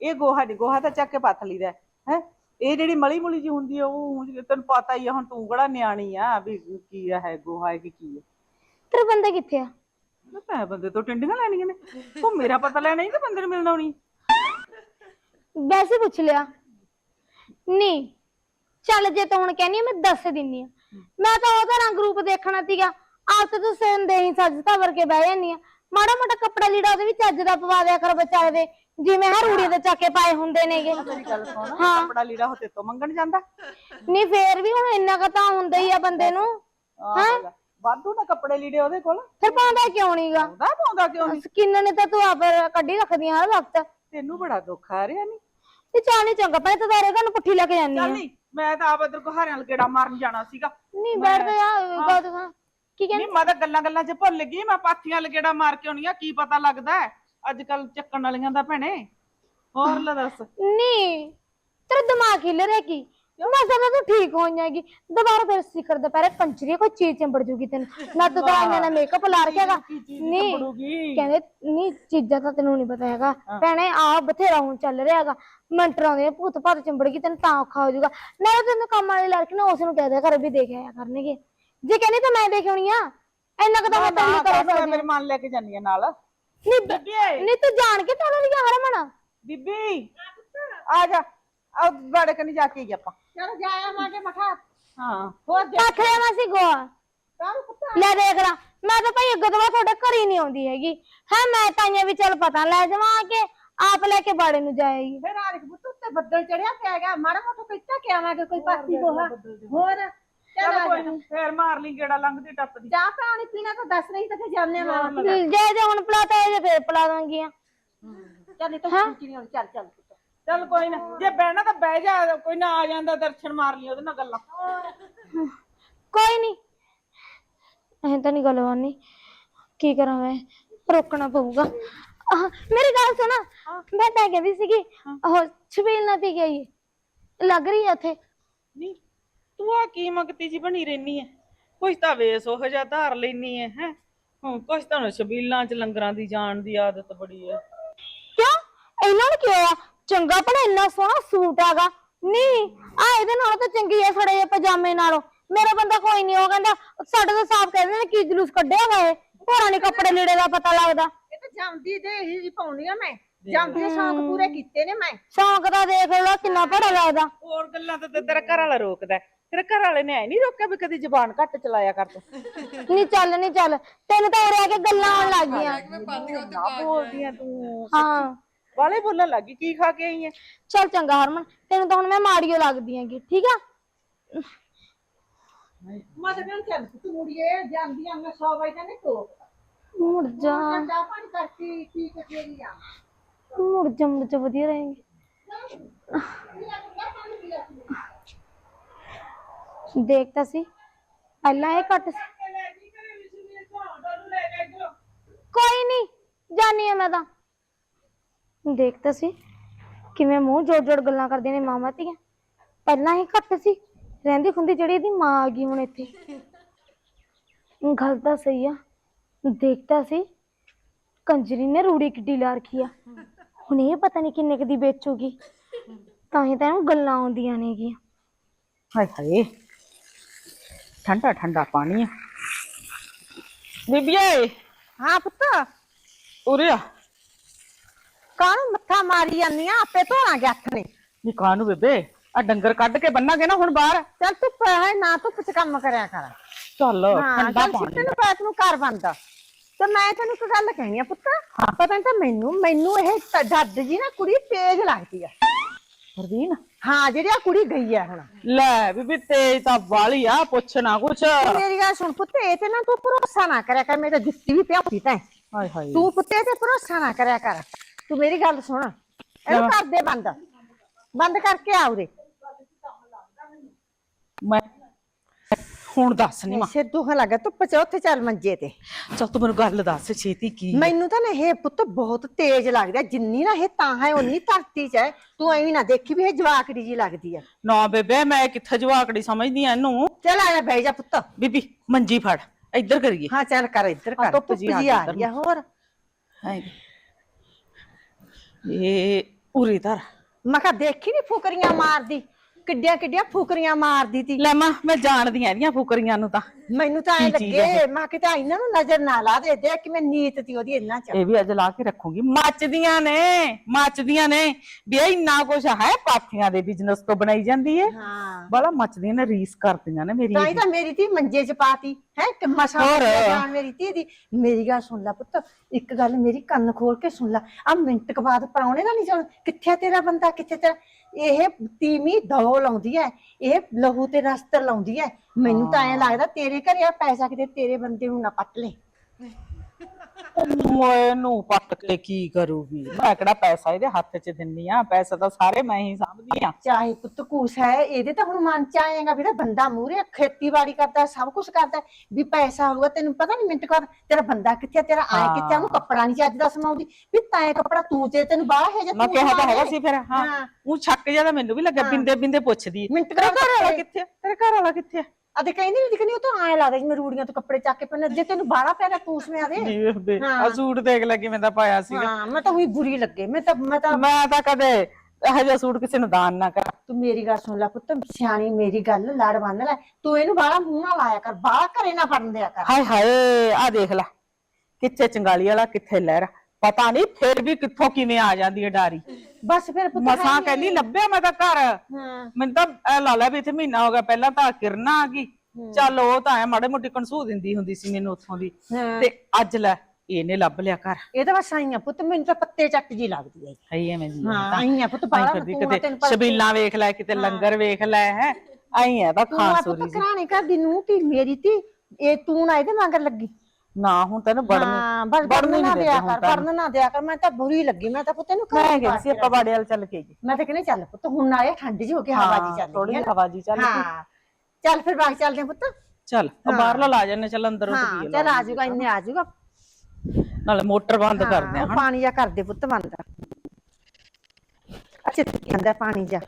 ਇਹ ਗੋਹਾ ਨੀ ਗੋਹਾ ਤਾਂ ਚੱਕ ਕੇ ਪੱਥ ਲਈਦਾ ਹੈ ਇਹ ਜਿਹੜੀ ਮਲੀ ਮੁਲੀ ਜੀ ਹੁੰਦੀ ਆ ਉਹ ਉਂਝ ਤੈਨੂੰ ਪਤਾ ਹੀ ਆ ਹੁਣ ਤੂੰ ਕਿਹੜਾ ਨਿਆਣੀ ਆ ਵੀ ਕੀ ਆ ਹੈ ਗੋਹਾ ਹੈ ਕਿ ਕੀ ਹੈ। ਤੇਰੇ ਬੰਦੇ ਕਿੱਥੇ ਆ? ਮੈਂ ਤਾਂ ਬੰਦੇ ਤੋਂ ਟਿੰਡੀਆਂ ਲੈਣੀਆਂ ਨੇ। ਉਹ ਮੇਰਾ ਪਤਾ ਲੈਣਾ ਹੀ ਕਿ ਬੰਦੇ ਨੂੰ ਮਿਲਣਾ ਨਹੀਂ। ਵੈਸੇ ਪੁੱਛ ਲਿਆ। ਨਹੀਂ ਚੱਲ ਜੇ ਤੂੰ ਹੁਣ ਕਹਿੰਦੀ ਆ ਮੈਂ ਦੱਸ ਦਿੰਨੀ ਆ। ਮੈਂ ਤਾਂ ਉਹਦਾ ਰੰਗ ਰੂਪ ਦੇਖਣਾ ਸੀਗਾ। ਆਪ ਤਾਂ ਤੂੰ ਸੇਨ ਦੇ ਹੀ ਸੱਜ ਧਵਰ ਕੇ ਬਹਿ ਜਾਂਦੀ ਆ। ਮਾੜਾ ਮੋਟਾ ਕੱਪੜਾ ਲੀੜਾ ਉਹਦੇ ਵਿੱਚ ਚੱਜ ਦਾ ਪਵਾ ਦਿਆ ਕਰ ਬਚਾਏ ਦੇ ਜਿਵੇਂ ਹੈ ਰੂੜੀ ਦੇ ਚੱਕੇ ਪਾਏ ਹੁੰਦੇ ਨੇਗੇ। ਮੇਰੀ ਗੱਲ ਸੁਣ ਹਾਂ। ਕੱਪੜਾ ਲੀੜਾ ਹੋਤੇ ਤੋਂ ਮੰਗਣ ਜਾਂਦਾ। ਨਹੀਂ ਫੇਰ ਵੀ ਹੁਣ ਇੰਨਾ ਕੁ ਤਾਂ ਹੁੰਦਾ ਹੀ ਆ ਬੰਦੇ ਨੂੰ। ਆਹ ਗੱਲ ਆ। ਵਾਧੂ ਨਾ ਕੱਪੜੇ ਲੀੜੇ ਉਹਦੇ ਕੋਲ? ਫਿਰ ਪਾਉਂਦਾ ਕਿਉਂ ਨਹੀਂਗਾ ਉਹਦਾ ਪਾਉਂਦਾ ਕਿਉਂ ਨਹੀਂ ਸਕਿਨ ਨੇ ਤਾਂ ਤੂੰ ਆਪ ਕੱਢੀ ਰੱਖਦੀਆਂ ਹਰ ਵਕਤ। ਤੈਨੂੰ ਬੜਾ ਦੁੱਖ ਆ ਰਿਹਾ ਨਹੀਂ ਤੇ ਚਾਹ ਨਹੀਂ ਚੰਗਾ ਪਏ ਤਾਂ ਘਰ ਨੂੰ ਪੁੱਠੀ ਲੈ ਕੇ ਜਾਂਦੀ ਆ। ਚੱਲ ਨਹੀਂ ਮੈਂ ਤਾਂ ਆਪ ਇਧਰ ਗੁਹਾਰਿਆਂ ਲਗੇੜਾ ਮਾਰਨ ਜਾਣਾ ਸੀਗਾ। ਨਹੀਂ ਬੈਠਦੇ ਆ ਗੱਲ ਤਾਂ ਸੁਣ। ਕੀ ਕਹਿੰਦੀ? ਨਹੀਂ ਮੈਂ ਤਾਂ ਗੱਲਾਂ ਗੱਲਾਂ 'ਚ ਭੁੱਲ ਗਈ ਮੈਂ ਪਾਥੀਆਂ ਲਗੇੜਾ ਮਾਰ ਕੇ ਆਉਣੀ ਆ ਕੀ ਪਤਾ ਲੱਗਦਾ ਹੈ? ਅੱਜ ਕੱਲ ਚੱਕਣ ਵਾਲੀਆਂ ਦਾ ਭੈਣੇ। ਹੋਰ ਲੈ ਦੱਸ। ਨਹੀਂ ਤੇਰਾ ਦਿਮਾਗ ਹਿੱਲ ਰਿਹਾ ਕੀ? ਮੈਂ ਸਮਝਦਾ ਤੂੰ ਠੀਕ ਹੋ ਜਾਏਗੀ ਦੁਬਾਰਾ ਫਿਰ ਸਿਖਰ ਦੁਪਹਿਰੇ ਕੰਚਰੀ ਕੋਈ ਚੀਜ਼ ਚੰਬੜ ਜੂਗੀ ਤੈਨੂੰ। ਨਾ ਤੂੰ ਤਾਂ ਇੰਨਾ ਨਾ ਮੇਕਅਪ ਲਾ ਰੱਖਿਆਗਾ ਨਹੀਂ ਕਹਿੰਦੇ ਨਹੀਂ ਚੀਜ਼ਾਂ ਤਾਂ ਤੈਨੂੰ ਨਹੀਂ ਪਤਾ ਹੈਗਾ। ਭੈਣੇ ਆ ਬਥੇਰਾ ਹੁਣ ਚੱਲ ਰਿਹਾ ਹੈਗਾ। ਮੰਟਰਾਂ ਦੇ ਭੂਤ ਭਾਤ ਚੰਬੜ ਗਈ ਤੈਨੂੰ ਤਾਂ ਔਖਾ ਹੋ ਜਾਊਗਾ। ਨਾਲੇ ਤੈਨੂੰ ਕੰਮ ਵਾਲੀ ਲੜਕੀ ਨਾ ਉਸ ਨੂੰ ਕਹਿ ਦਿਆ ਕਰ ਵੀ ਦੇਖ ਆਇਆ ਕਰਨਗੇ। ਜੇ ਕਹਿੰਦੀ ਤਾਂ ਮੈਂ ਦੇਖ ਆਉਣੀ ਆ। ਇੰਨਾ ਕੁ ਤਾਂ ਮੈਂ ਤੈਨੂੰ ਕਰ ਸਕਦੀ ਮੇਰੇ ਮਨ ਲੈ ਕੇ ਜਾਨੀ ਆ ਨਾਲ। ਨਹੀਂ ਨਹੀਂ ਤੂੰ ਜਾਣ ਕੇ ਤਾਂ ਉਹਦੀ ਹਰਮਣਾ ਬੀਬੀ। ਆ ਜਾ। ਆ ਬਾੜੇ ਕਨੀ ਜਾ ਕੇ ਆਈ ਆਪਾਂ। ਚਲ ਜਾਇਆ ਮਾਗੇ ਮਠਾ। ਹਾਂ। ਹੋਰ ਜਾ। ਰੱਖ ਲਿਆ ਮਾਸੀ ਗੋਆ। ਕਾਹਨੂੰ ਪੁੱਤ ਲੈ ਦੇਖ ਲਾ ਮੈਂ ਤਾਂ ਭਾਈ ਅੱਗੇ ਤੋਂ ਬਾਅਦ ਤੁਹਾਡੇ ਘਰ ਹੀ ਨਹੀਂ ਆਉਂਦੀ ਹੈਗੀ। ਹੈ ਮੈਂ ਤਾਂ ਇਹ ਵੀ ਚੱਲ ਪਤਾ ਲੈ ਜਾਵਾਂ ਆ ਕੇ ਆਪ ਲੈ ਕੇ ਬਾੜੇ ਨੂੰ ਜਾਏਗੀ। ਫਿਰ ਆਰਿਕ ਪੁੱਤ ਉੱਤੇ ਬੱਦਲ ਚੜਿਆ ਪਿਆ ਹੈਗਾ। ਮਾੜਾ ਮੋਟਾ ਕਿੱਥੇ ਕਿ ਆਵਾਂਗੇ ਕੋਈ ਪਾਸੀ ਗੋਹਾ। ਹੋਰ ਚੱਲ ਆ ਕੋਈ ਜਾ। ਨੀ ਫੇਰ ਮਾਰ ਲਈ ਗੇੜਾ ਲੰਘਦੀ ਟੱਪਦੀ ਚਾਹ ਪਾਣੀ ਪੀਣਾ ਤਾਂ ਦੱਸ ਰਹੀ ਤਾਂ ਫਿਰ ਜਾਣੇ ਮਾਰ ਜੇ ਜੇ ਹੁਣ ਪਲਾਤਾ ਇਹ ਜੇ ਫੇਰ ਪਲਾ ਦਾਂਗੀਆਂ। ਚੱਲ ਇਹ ਤਾਂ ਖੁਸ਼ੀ ਨਹੀਂ ਹੋਣੀ ਚੱਲ ਚੱਲ। ਚੱਲ ਕੋਈ ਨਾ ਜੇ ਬਹਿਣਾ ਤਾਂ ਬਹਿ ਜਾ ਕੋਈ ਨਾ ਆ ਜਾਂਦਾ ਦਰਸ਼ਨ ਮਾਰ ਲਈ ਉਹਦੇ ਨਾਲ ਗੱਲਾਂ। ਕੋਈ ਨਹੀਂ ਐਂ ਤਾਂ ਨਹੀਂ ਗੱਲ ਕੀ ਕਰਾਂ ਮੈਂ? ਰੋਕਣਾ ਪਊਗਾ। ਆਹ, ਮੇਰੀ ਗੱਲ ਸੁਣ। ਮੈਂ ਤਾਂ ਕਹਿੰਦੀ ਸੀਗੀ ਉਹ ਛਬੀਲ ਨਾ ਪੀ ਗਈ ਲੱਗ ਰਹੀ ਆ ਉੱਥੇ। ਨਹੀਂ ਤੂੰ ਆ ਕੀ ਮੰਗਤੀ ਜੀ ਬਣੀ ਰਹਿਨੀ ਐ? ਕੁਛ ਤਾਂ ਵੇਸ ਉਹ ਜਿਹਾ ਧਾਰ ਲੈਨੀ ਐ ਹੈ? ਹਾਂ ਕੁਛ ਤਾਂ ਛਬੀਲਾਂ ਚ ਲੰਗਰਾਂ ਦੀ ਜਾਣ ਦੀ ਆਦਤ ਬੜੀ ਐ ਕਿਉਂ ਇਹਨਾਂ ਨੂੰ ਕੀ ਹੋਇਆ ਚੰਗਾ ਭਲਾ ਇੰਨਾ ਸੋਹਣਾ ਸੂਟ ਆਗਾ ਨਹੀਂ ਆ ਇਹਦੇ ਨਾਲੋਂ ਤਾਂ ਚੰਗੀ ਐ ਸੜੇ ਜਿਹੇ ਪਜਾਮੇ ਨਾਲੋਂ। ਮੇਰਾ ਬੰਦਾ ਕੋਈ ਨਹੀਂ ਉਹ ਕਹਿੰਦਾ ਸਾਡੇ ਤਾਂ ਸਾਫ਼ ਕਹਿੰਦੇ ਨੇ ਕੀ ਜਲੂਸ ਕੱਢਿਆ ਵਾ ਇਹ। ਹੋਰਾਂ ਨੇ ਕੱਪੜੇ ਲੀੜੇ ਦਾ ਪਤਾ ਲੱਗਦਾ। ਇਹ ਤਾਂ ਜਾਂਦੀ ਦੇ ਹੀ ਪਾਉਣੀ ਆ ਮੈਂ। ਜਾਂਦੀ ਦੇ ਸ਼ੌਂਕ ਪੂਰੇ ਕੀਤੇ ਨੇ ਮੈਂ। ਸ਼ੌਂਕ ਦਾ ਦੇਖ ਲਓ ਕਿੰਨਾ ਭੜਾ ਲੱਗਦਾ। ਹੋਰ ਗੱਲਾਂ ਤਾਂ ਤੇਰਾ ਘਰ ਵਾਲਾ ਰੋਕਦਾ। ਹੈ। ਤੇਰੇ ਘਰ ਵਾਲੇ ਨੇ ਐ ਨਹੀਂ ਰੋਕਿਆ ਵੀ ਕਦੀ ਜ਼ਬਾਨ ਘੱਟ ਚਲਾਇਆ ਕਰ ਤੂੰ। ਨਹੀਂ ਚੱਲ ਨਹੀਂ ਚੱਲ। ਤੈਨੂੰ ਤਾਂ ਉਰੇ ਆ ਕੇ ਗੱਲਾਂ ਆਉਣ ਲੱਗ ਗਈਆਂ। ਨਾ ਬੋਲਦੀਆਂ ਤੂੰ। ਹਾਂ। ਵਾਲੇ ਬੋਲਣ ਲੱਗੀ ਕੀ ਖਾ ਕੇ ਆਈ ਐ? ਚੱਲ ਚੰਗਾ ਹਰਮਨ ਤੈਨੂੰ ਤਾਂ ਹੁਣ ਮੈਂ ਮਾੜੀਓ ਲੱਗਦੀ ਹੈਗੀ ਠੀਕ ਆ? ਮੈਂ ਤਾਂ ਕਹਿੰਦੀ ਚੱਲ ਤੂੰ ਮੁੜੀਏ ਜਾਂਦੀ ਆ ਮੈਂ 100 ਵਜੇ ਤਾਂ ਨਹੀਂ ਤੋ ਮੁੜ ਜਾ। ਚਾਹ ਪਾਣੀ ਕਰਕੇ ਪੀ ਕੇ ਫੇਰੀ ਆ। ਮੁੜ ਜਾ ਮੁੜ ਜਾ ਵਧੀਆ ਰਹੇਂਗੇ। ਦੇਖ ਤਾਂ ਸੀ ਪਹਿਲਾਂ ਇਹ ਘੱਟ ਸੀ। ਕੋਈ ਨਹੀਂ ਜਾਨੀ ਆ ਮੈਂ ਤਾਂ। ਦੇਖ ਤਾਂ ਸੀ ਕਿਵੇਂ ਮੂੰਹ ਜੋੜ ਜੋੜ ਗੱਲਾਂ ਕਰਦੀਆਂ ਨੇ ਮਾਮਾ ਧੀਆਂ। ਪਹਿਲਾਂ ਹੀ ਘੱਟ ਸੀ ਰਹਿੰਦੀ ਖੁੰਦੀ ਜਿਹੜੀ ਇਹਦੀ ਮਾਂ ਆ ਗਈ ਹੁਣ ਇੱਥੇ। ਗੱਲ ਤਾਂ ਸਹੀ ਆ ਦੇਖਤਾ ਸੀ ਕੰਜਰੀ ਨੇ ਰੂੜੀ ਕਿੱਡੀ ਲਾ ਰੱਖੀ ਆ। ਹੁਣ ਇਹ ਪਤਾ ਨਹੀਂ ਕਿੰਨੇ ਕੁ ਦੀ ਵੇਚੂਗੀ ਤਾਂ ਹੀ ਤਾਂ ਇਹਨੂੰ ਗੱਲਾਂ ਆਉਂਦੀਆਂ ਨੇਗੀਆਂ। ਹਾਏ ਹਾਏ ਠੰਡਾ ਠੰਡਾ ਪਾਣੀ ਆ। ਬੀਬੀਏ ਹਾਂ ਪੁੱਤ। ਉਰੇ ਆ। ਕਾਹਨੂੰ ਮੱਥਾ ਮਾਰੀ ਜਾਂਦੀ ਆ ਆਪੇ ਧੋਣਾਗੇ ਹੱਥ ਨੇ। ਨੀ ਕਾਹਨੂੰ ਬੇਬੇ? ਆ ਡੰਗਰ ਕੱਢ ਕੇ ਬੰਨਾਂਗੇ ਨਾ ਹੁਣ ਬਾਹਰ। ਚੱਲ ਧੁੱਪ ਹੈ ਨਾ ਧੁੱਪ ਚ ਕੰਮ ਕਰਿਆ ਕਰ। ਚੱਲ ਹਾਂ ਠੰਡਾ ਚੱਲ ਪਾਣੀ। ਸਿੱਟੇ ਨੂੰ ਪੈਤ ਨੂੰ ਘਰ ਬੰਦਾ। ਤੇ ਮੈਂ ਤੈਨੂੰ ਇੱਕ ਗੱਲ ਕਹਿਣੀ ਆ ਪੁੱਤ। ਪਤਾ ਨਹੀਂ ਤਾਂ ਮੈਨੂੰ ਮੈਨੂੰ ਇਹ ਤ- ਜੀ ਨਾ ਕੁੜੀ ਤੇਜ਼ ਲੱਗਦੀ ਆ। ਪ੍ਰਵੀਨ? ਹਾਂ ਜਿਹੜੀ ਆ ਕੁੜੀ ਗਈ ਆ ਹੁਣ। ਲੈ ਬੀਬੀ ਤੇਜ ਤਾਂ ਵਾਲੀ ਆ ਪੁੱਛ ਨਾ ਕੁਛ। ਤੇ ਮੇਰੀ ਗੱਲ ਸੁਣ ਪੁੱਤ ਇਹ ਤੇ ਨਾ ਤੂੰ ਭਰੋਸਾ ਨਾ ਕਰਿਆ ਕਰ ਮੇਰੇ ਦਿੱਤੀ ਵੀ ਪਿਆਉਤੀ ਤੈਂ ਹਾਏ ਹਾਏ। ਤੂੰ ਪੁੱਤੇ ਤੇ ਭਰੋਸਾ ਨਾ ਕਰਿਆ ਕਰ। ਤੂੰ ਮੇਰੀ ਗੱਲ ਸੁਣ। ਇਹਨੂੰ ਕਰ ਦੇ ਬੰਦ। ਬੰਦ ਕਰਕੇ ਆ ਉਰੇ। ਮੈਂ ਹੁਣ ਦੱਸ ਨੀ ਮਾਂ। ਸਿਰ ਦੁਖ ਲੱਗਾ ਧੁੱਪ ਚ ਉੱਥੇ ਚੱਲ ਮੰਜੇ ਤੇ। ਚੱਲ ਤੂੰ ਮੈਨੂੰ ਗੱਲ ਦੱਸ ਛੇਤੀ ਕੀ ਆ? ਮੈਨੂੰ ਤਾਂ ਨਾ ਇਹ ਪੁੱਤ ਬਹੁਤ ਤੇਜ਼ ਲੱਗਦਾ ਜਿੰਨੀ ਨਾ ਇਹ ਤਾਂ ਹੈ ਉਨੀ ਧਰਤੀ ਚ ਹੈ। ਤੂੰ ਐਵੇਂ ਨਾ ਦੇਖੀ ਵੀ ਇਹ ਜਵਾਕੜੀ ਜੀ ਲੱਗਦੀ ਹੈ ਨਾ ਬੇਬੇ ਮੈਂ ਕਿੱਥੇ ਜਵਾਕੜੀ ਸਮਝਦੀ ਆ ਇਹਨੂੰ? ਚੱਲ ਆ ਜਾ ਬਹਿ ਜਾ ਪੁੱਤ। ਬੀਬੀ ਮੰਜੀ ਫੜ। ਇੱਧਰ ਕਰੀਏ। ਹਾਂ ਚੱਲ ਕਰ ਇੱਧਰ ਕਰ। ਧੁੱਪ ਜੀ ਆ ਗਈ ਆ ਆ ਹੋਰ। ਹਾਏ ਇਹ ਉਰੀ ਧਰ। ਮੈਂ ਕਿਹਾ ਦੇਖੀ ਨਹੀਂ ਫੁਕਰੀਆਂ ਮਾਰਦੀ। ਕਿੱਡੀਆਂ ਕਿੱਡੀਆਂ ਫੁਕਰੀਆਂ ਮਾਰਦੀ ਤੀ। ਲੈ ਮਾਂ ਮੈਂ ਜਾਣਦੀ ਆ ਇਹਦੀਆਂ ਫੁਕਰੀਆਂ ਨੂੰ ਤਾਂ। ਮੈਨੂੰ ਤਾਂ ਐ ਕੀ ਚੀਜ਼ ਲੱਗੇ ਮੈਂ ਕਿਤੇ ਇਹਨਾਂ ਨੂੰ ਨਜ਼ਰ ਨਾ ਲਾ ਦੇ ਦੇਖ ਕਿ ਮੈਂ ਨੀਤ ਤੀ ਉਹਦੀ ਇੰਨਾ ਚ। ਇਹ ਵੀ ਅੱਜ ਲਾ ਕੇ ਰੱਖੂਗੀ। ਮੱਚਦੀਆਂ ਨੇ ਮੱਚਦੀਆਂ ਨੇ। ਵੀ ਇਹ ਇੰਨਾ ਕੁਛ ਹੈ ਪਾਥੀਆਂ ਦੇ ਬਿਜ਼ਨਸ ਤੋਂ ਬਣਾਈ ਜਾਂਦੀ ਹੈ ਹਾਂ। ਬੜਾ ਮੱਚਦੀਆਂ ਨੇ ਰੀਸ ਕਰਦੀਆਂ ਨੇ ਮੇਰੀ ਤਾਂ ਇਹ। ਤਾਂ ਮੇਰੀ ਧੀ ਮੰਜੇ ਚ ਪਾਤੀ ਹੈ ਕਿ ਮਸਾ ਹੋਰ। ਜਾਨ ਮੇਰੀ ਧੀ ਦੀ। ਮੇਰੀ ਗੱਲ ਸੁਣ ਲੈ ਪੁੱਤ ਇੱਕ ਗੱਲ ਮੇਰੀ ਕੰਨ ਖੋਲ ਕੇ ਸੁਣ ਲੈ। ਆ ਮਿੰਟ ਕੁ ਬਾਅਦ ਪਰਾਉਣੇ ਨਾ ਨਹੀਂ ਜਾਣ ਕਿੱਥੇ ਆ ਤੇਰਾ ਬੰਦਾ ਕਿੱਥੇ ਤੇਰਾ? ਇਹ ਤੀਮੀ ਦੌ ਲਾਉਂਦੀ ਐ ਇਹ ਲਹੂ ਤੇ ਰਸਤਰ ਲਾਉਂਦੀ ਐ। ਮੈਨੂੰ ਤਾਂ ਐ ਲੱਗਦਾ ਤੇਰੇ ਘਰੇ ਆ ਪੈਸਾ ਕਿਤੇ ਤੇਰੇ ਬੰਦੇ ਨੂੰ ਨਾ ਪੱਟ ਲੈ। ਮੈਨੂੰ ਪੱਟ ਕੇ ਕੀ ਕਰੂਗੀ? ਮੈਂ ਕਿਹੜਾ ਪੈਸਾ ਇਹਦੇ ਹੱਥ 'ਚ ਦਿੰਨੀ ਆ? ਪੈਸਾ ਤਾਂ ਸਾਰੇ ਮੈਂ ਹੀ ਸਾਂਭਦੀ ਆ। ਚਾਹੇ ਪੁੱਤ ਕੂਸ ਹੈ ਇਹਦੇ ਤਾਂ ਹੁਣ ਮਨ ਚ ਆਏਗਾ ਵੀ ਤਾਂ ਬੰਦਾ ਮੂਰੇ ਖੇਤੀਬਾੜੀ ਕਰਦਾ ਸਭ ਕੁਝ ਕਰਦਾ ਵੀ ਪੈਸਾ ਹੋਊਗਾ ਤੈਨੂੰ ਪਤਾ ਨਹੀਂ ਮਿੰਟ ਕਰ ਤੇਰਾ ਬੰਦਾ ਕਿੱਥੇ ਆ, ਤੇਰਾ ਆਏ ਕਿੱਥੇ ਆ, ਉਹਨੂੰ ਕੱਪੜਾ ਨਹੀਂ ਚੱਜ ਦਾ ਸਮਾਉਂਦੀ। ਵੀ ਤਾਂ ਕੱਪੜਾ ਤੂੰ ਤੇ ਤੈਨੂੰ ਬਾਹਰ ਹੈ ਜਾਂ ਮੈਂ ਕਿਹਾ ਤਾਂ ਹੈਗਾ। ਸੀ ਫਿਰ ਹਾਂ। ਹਾਂ। ਉਹ ਛੱਕ ਜ਼ਿਆਦਾ ਮੈਨੂੰ ਵੀ ਲੱਗਾ। ਬਿੰਦੇ ਬਿੰਦੇ ਪੁੱਛਦੀ। ਮਿੰਟ ਤੇਰਾ ਕਰ ਘਰ ਵਾਲਾ ਕਿੱਥੇ ਆ? ਤੇਰੇ ਘਰ ਵਾਲਾ ਕਿੱਥੇ ਆ? ਅਦੇ ਕਹਿੰਦੀ ਨਹੀਂ ਦਿਖਣੀ ਉਹ ਤਾਂ ਆਏ ਲੱਗਦਾ ਜਿਵੇਂ ਰੂੜੀਆਂ ਤੋਂ ਕੱਪੜੇ ਚੱਕ ਕੇ ਪੈਣਾ ਜੇ ਤੈਨੂੰ ਬਾਹਲਾ ਪਿਆਰਾ ਪੂਸ ਮੇ ਆਦੇ ਜੀ ਬੇਬੇ ਆ। ਸੂਟ ਦੇਖ ਲੈ ਕਿਵੇਂ ਦਾ ਪਾਇਆ ਸੀਗਾ। ਹਾਂ ਮੈਂ ਤਾਂ ਉਹੀ ਬੁਰੀ ਲੱਗੇ। ਮੈਂ ਤਾਂ ਮੈਂ ਤਾਂ ਮੈਂ ਤਾਂ ਕਦੇ ਇਹੋ ਜਿਹਾ ਸੂਟ ਕਿਸੇ ਨੂੰ ਦਾਨ ਨਾ ਕਰਾਂ। ਤੂੰ ਮੇਰੀ ਗੱਲ ਸੁਣ ਲੈ ਪੁੱਤ ਸਿਆਣੀ ਮੇਰੀ ਗੱਲ ਲੜ ਬੰਨ ਲੈ। ਤੂੰ ਇਹਨੂੰ ਬਾਹਲਾ ਮੂੰਹ ਨਾ ਲਾਇਆ ਕਰ ਬਾਹਲਾ ਘਰੇ ਨਾ ਫੜਨ ਦਿਆ ਕਰ। ਹਾਏ ਹਾਏ ਆ ਦੇਖ ਲੈ। ਕਿੱਥੇ ਚੰਗਾਲੀ ਵਾਲਾ ਕਿੱਥੇ ਲਹਿਰਾ। ਪਤਾ ਨਹੀਂ ਫਿਰ ਵੀ ਕਿੱਥੋਂ ਕਿਵੇਂ ਆ ਜਾਂਦੀ ਹੈ ਡਾਰੀ। ਬਸ ਫਿਰ ਪੁੱਤ ਮਸਾਂ ਹੈ। ਕਹਿੰਦੀ ਲੱਭਿਆ ਮੈਂ ਤਾਂ ਘਰ। ਹਾਂ। ਮੈਨੂੰ ਤਾਂ ਐ ਲਾ ਲਿਆ ਵੀ ਇੱਥੇ ਮਹੀਨਾ ਹੋ ਗਿਆ ਪਹਿਲਾਂ ਤਾਂ ਕਿਰਨਾ ਆ ਗਈ। ਚੱਲ ਉਹ ਤਾਂ ਐ ਮਾੜੇ ਮੋਟੀ ਕਣਸੂ ਦਿੰਦੀ ਹੁੰਦੀ ਸੀ ਮੈਨੂੰ ਉੱਥੋਂ ਦੀ। ਹਾਂ। ਤੇ ਅੱਜ ਲੈ ਇਹਨੇ ਲੱਭ ਲਿਆ ਘਰ। ਇਹ ਤਾਂ ਬਸ ਆਈਆਂ ਪੁੱਤ ਮੈਨੂੰ ਤਾਂ ਪੱਤੇ ਚੱਟ ਜੀ ਲੱਗਦੀ ਹੈ। ਹੈ ਐਵੇਂ ਜੀ ਹਾਂ ਆਈਆਂ ਪੁੱਤ ਤੂੰ ਨਾ ਕਿਤੇ ਪਤਾ ਛਬੀਲਾਂ ਵੇਖ ਲੈ ਕਿਤੇ ਲੰਗਰ ਵੇਖ ਲੈ ਹੈ। ਆਈ ਐ ਤਾਂ ਤੂੰ ਖਾਂ ਆ ਸੋਰੀ ਪੁੱਤ ਜੀ ਘਰਾਣੇ ਕਰਦੀ ਨੂੰ ਤੀ ਮੇਰੀ ਤੀ ਇਹ ਤੂੰ ਨਾ ਇਹਦੇ ਮਗਰ ਲੱਗੀ। ਨਾ ਹੁਣ ਤੈਨੂੰ ਹਾਂ ਬੜਨ ਬਸ ਵੜਨ ਬੜਨ ਨਾ ਨਹੀਂ ਦਿਆ ਹੁਣ ਕਰ ਤਾਂ। ਬੜਨ ਨਾ ਦਿਆ ਕਰ ਮੈਂ ਤਾਂ ਬੁਰੀ ਲੱਗੀ ਮੈਂ ਤਾਂ ਪੁੱਤ ਇਹਨੂੰ ਮੈਂ ਕਹਿੰਦੀ ਸੀ ਆਪਾਂ ਬਾੜੇ ਵਾਲ ਚੱਲ ਕੇ ਆਈਏ ਮੈਂ ਤਾਂ ਕਹਿੰਦੀ ਚੱਲ ਪੁੱਤ ਹੁਣ ਆਏ ਠੰਡ ਜੀ ਹੋ ਕੇ ਹਵਾ ਜੀ ਚੱਲ ਥੋੜੀ ਹਵਾ ਜੀ ਚੱਲ। ਹਾਂ ਚੱਲ ਫਿਰ ਬਾਗ ਚੱਲਦੇ ਹਾਂ ਪੁੱਤ। ਚੱਲ ਉਹ ਬਾਹਰਲਾ ਲਾ ਜਾਂਦੇ ਚੱਲ ਅੰਦਰ ਉੱਠ ਹਾਂ ਚੱਲ ਆ ਜਾਊਗਾ ਇੰਨੇ ਆ ਜਾਊਗਾ। ਨਾਲੇ ਮੋਟਰ ਬੰਦ ਕਰਦੇ ਹਾਂ, ਆ ਉਹ ਪਾਣੀ ਜਾ ਕਰ ਦੇ ਪੁੱਤ ਬੰਦ। ਅੱਛਾ ਅੰਦਰ ਪਾਣੀ ਜਾ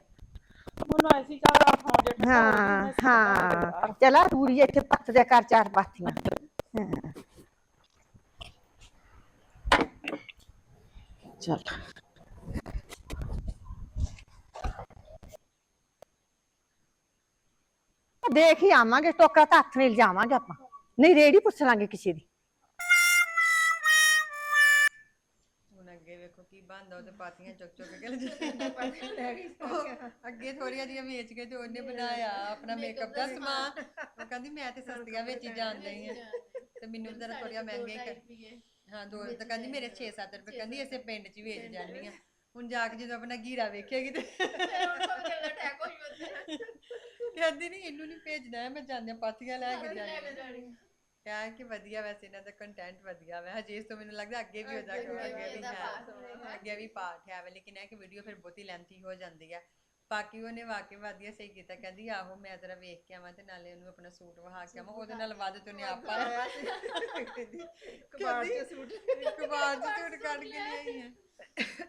ਮੈਨੂੰ ਐਸੀ ਚੱਲ ਆ ਫੋਨ ਜੇ ਹਾਂ ਹਾਂ ਚਲਾ ਰੂੜੀ ਇੱਥੇ ਪੱਤ ਦੇ ਕਰ ਚਾਰ ਪਾਥੀਆਂ। ਹਾਂ। ਚੱਲ ਦੇਖ ਹੀ ਆਵਾਂਗੇ ਟੋਕਰਾ ਤਾਂ ਹੱਥ ਨਾਲ ਜਾਵਾਂਗੇ ਆਪਾਂ ਨਹੀਂ ਰੇੜੀ ਪੁੱਛ ਲਾਂਗੇ ਕਿਸੇ ਦੀ ਹੁਣ ਅੱਗੇ ਵੇਖੋ ਕੀ ਬੰਦਾ ਉਹ ਤੇ ਪਾਤੀਆਂ ਚੁੱਕ ਚੁੱਕ ਕੇ ਲੈ ਅੱਗੇ ਥੋੜੀਆਂ ਜਿਹੀਆਂ ਵੇਚ ਕੇ ਤੇ ਉਹਨੇ ਬਣਾਇਆ ਆਪਣਾ ਮੇਕਅਪ ਦਾ ਸਮਾਨ। ਉਹ ਕਹਿੰਦੀ ਮੈਂ ਤੇ ਸਸਤੀਆਂ ਵੇਚ ਹੀ ਜਾਣ ਡਈ ਆ। ਤੇ ਮੈਨੂੰ ਵੀ ਜ਼ਰਾ ਥੋੜੀਆਂ ਮਹਿੰਗੀਆਂ ਹੀ ਕਰ ਹਾਂ ਦੋ ਤਾਂ ਕਹਿੰਦੀ ਮੇਰੇ 6-7 ਰੁਪਏ ਕਹਿੰਦੀ ਇਸੇ ਪਿੰਡ 'ਚ ਵੇਚ ਜਾਂਦੀ ਆ ਹੁਣ ਜਾ ਕੇ ਜਦੋਂ ਆਪਣਾ ਗੀਰਾ ਵੇਖੇਗੀ ਤੇ ਕਹਿੰਦੀ ਨਹੀਂ ਇਹਨੂੰ ਨਹੀਂ ਭੇਜਣਾ ਹੈ ਮੈਂ ਜਾਂਦੇ ਪਾਤੀਆਂ ਲੈ ਕੇ ਜਾਣੀ। ਕਿਹਾ ਕਿ ਵਧੀਆ ਵੈਸੇ ਇਹਨਾਂ ਦਾ ਕੰਟੈਂਟ ਵਧੀਆ ਵਾ। ਹਜੇ ਇਸ ਤੋਂ ਮੈਨੂੰ ਲੱਗਦਾ ਅੱਗੇ ਵੀ ਹੋ ਜਾਏਗਾ ਅੱਗੇ ਵੀ ਅੱਗੇ ਵੀ ਪਾਠ ਹੈ ਵਾ ਲੇਕਿਨ ਇਹ ਕਿ ਵੀਡੀਓ ਫਿਰ ਬਹੁਤੀ ਲੈਂਥੀ ਹੋ ਜਾਂਦੀ ਹੈ ਬਾਕੀ ਉਹਨੇ ਵਾਕਈ ਵਧੀਆ ਸਹੀ ਕੀਤਾ ਕਹਿੰਦੀ ਆਹੋ ਮੈਂ ਜਰਾ ਵੇਖ ਕੇ ਆਵਾਂ ਤੇ ਨਾਲੇ ਉਹਨੂੰ ਆਪਣਾ ਸੂਟ ਵਹਾ ਕੇ ਆਵਾਂ ਉਹਦੇ ਨਾਲ ਵੱਧ ਤੇ ਉਹਨੇ ਆਪਾ ਸੀ। ਕਬਾੜ ਚ ਸੂਟ। ਕਬਾੜ ਚ ਸੂਟ ਕੱਢ ਕੇ ਲਿਆਈ ਹੈ।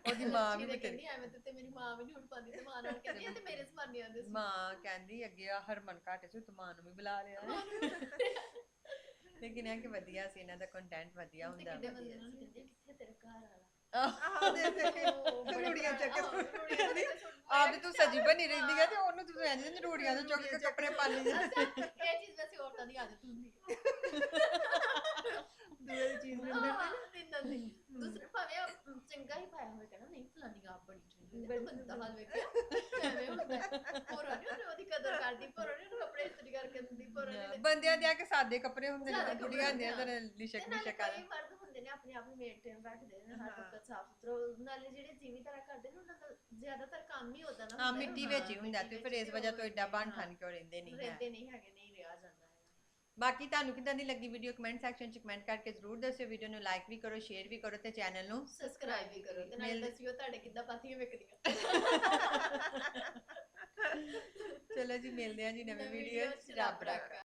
ਉਹਦੀ ਮਾਂ ਵੀ ਕਹਿੰਦੀ ਐਵੇਂ ਤੇ ਮੇਰੀ ਮਾਂ ਵੀ ਨਹੀਂ ਹੁਣ ਪਾਉਂਦੀ ਤੇ ਮਾਂ ਨਾਲ ਕਹਿੰਦੀ ਤੇ ਮੇਰੇ ਸਮਾਨੇ ਆਉਂਦੇ ਸੀ ਮਾਂ ਕਹਿੰਦੀ ਅੱਗੇ ਆ ਹਰਮਨ ਘਾਟੇ ਚ ਤੂੰ ਮਾਂ ਨੂੰ ਵੀ ਬੁਲਾ ਲਿਆ। (laughs) ਲੇਕਿਨ ਇਹ ਕਿ ਵਧੀਆ ਸੀ ਇਹਨਾਂ ਦਾ ਕੰਟੈਂਟ ਵਧੀਆ ਹੁੰਦਾ ਵਧੀਆ ਬੰਦੇ ਨੂੰ ਸੀ। ਕਹਿੰਦੇ ਕਿੱਥੇ ਤੇਰਾ ਘਰ ਵਾਲਾ? ਆਹ ਦੇ ਦੇ ਰੂੜੀਆਂ ਚੱਕ ਕੇ ਸੁੱਟ ਦਿੰਦੀ। ਆਪ ਤੇ ਤੂੰ ਸਜੀ ਬਣੀ ਰਹਿੰਦੀ ਹੈ ਤੇ ਉਹਨੂੰ ਤੂੰ ਇੰਜ ਇੰਜ ਰੂੜੀਆਂ ਤੋਂ ਚੁੱਕ ਕੇ ਕੱਪੜੇ ਪਾ ਲਈ ਅੱਛਾ, ਇਹ ਚੀਜ਼ ਵੈਸੇ ਔਰਤਾਂ ਦੀ ਆਦਤ ਹੁੰਦੀ ਹੈ ਦੂਏ ਚੀਜ਼ ਨੂੰ ਹਾਂ, ਨਿੰਦਣ ਦੀ ਦੂਸਰੇ ਭਾਵੇਂ ਉਹ ਚੰਗਾ ਹੀ ਪਾਇਆ ਹੋਵੇ ਕਹਿੰਦਾ ਨਹੀਂ ਫਲਾਨੀ ਆਪ ਬੜੀ ਚੰਗੀ ਹੈ ਬੰਦਾ ਹਾਲ ਵੇਖਿਆ। ਐਵੇਂ ਹੁੰਦਾ। ਪੋਰਾ ਨਹੀਂ ਉਹਨੇ ਉਹਦੀ ਕਦਰ ਕਰਦੀ ਪੋਰਾ ਨਹੀਂ ਉਹਨੂੰ ਕਰਕੇ ਦਿੰਦੀ ਪੋਰਾ ਨਹੀਂ ਬੰਦਿਆਂ ਦੇ ਆ ਕੇ ਸਾਦੇ ਕੱਪੜੇ ਹੁੰਦੇ ਸਾਦੇ ਨੇ ਕੱਪੜੇ ਬੁੜੀਆਂ ਦੇ ਹੁੰਦੇ ਅੰਦਰ ਤੇ ਲਿਸ਼ਕ ਨਾਲੇ ਲਿਸ਼ਕ ਆ ਕਈ ਮਰਦ ਹੁੰਦੇ ਨੇ ਆਪਣੇ ਆਪ ਨੂੰ ਮੇਨਟੇਨ ਰੱਖਦੇ ਨੇ ਹਰ ਹਾਂ। ਵਕਤ ਸਾਫ਼ ਸੁਥਰਾ ਨਾਲੇ ਜਿਹੜੇ ਜਿਵੇਂ ਤਰ੍ਹਾਂ ਕਰਦੇ ਨੇ ਉਹਨਾਂ ਦਾ ਜ਼ਿਆਦਾਤਰ ਕੰਮ ਹੀ ਉਦਾਂ ਦਾ ਹਾਂ ਹੁੰਦਾ ਹੈ। ਮਿੱਟੀ ਵਿੱਚ ਹੀ ਹੁੰਦਾ ਤੇ ਫਿਰ ਇਸ ਵਿੱਚ ਵਜ੍ਹਾ ਤੋਂ ਐਡਾ ਬਣ। ਠਣ ਕਿਉਂ ਰਹਿੰਦੇ ਨਹੀਂ ਹੈ ਰਹਿੰਦੇ ਨਹੀਂ ਹੈਗੇ ਨਹੀਂ ਰਿਹਾ ਜਾਂਦਾ ਬਾਕੀ ਤੁਹਾਨੂੰ ਕਿਦਾਂ ਦੀ ਲੱਗੀ ਵੀਡੀਓ ਕਮੈਂਟ ਸੈਕਸ਼ਨ 'ਚ ਕਮੈਂਟ ਕਰਕੇ ਜ਼ਰੂਰ ਦੱਸਿਓ ਵੀਡੀਓ ਨੂੰ ਲਾਈਕ ਵੀ ਕਰੋ ਸ਼ੇਅਰ ਵੀ ਕਰੋ ਤੇ ਚੈਨਲ ਨੂੰ ਸਬਸਕ੍ਰਾਈਬ ਵੀ ਕਰੋ ਤੇ ਨਾਲੇ ਮਿਲ- ਦੱਸਿਓ ਤੁਹਾਡੇ ਕਿੱਦਾਂ ਪਾਥੀਆਂ ਵਿਕਦੀਆਂ (laughs) ਚਲੋ ਜੀ ਮਿਲਦੇ ਹਾਂ ਜੀ ਨਵੀਂ ਵੀਡੀਓ 'ਚ। ਰੱਬ ਰੱਖਾ।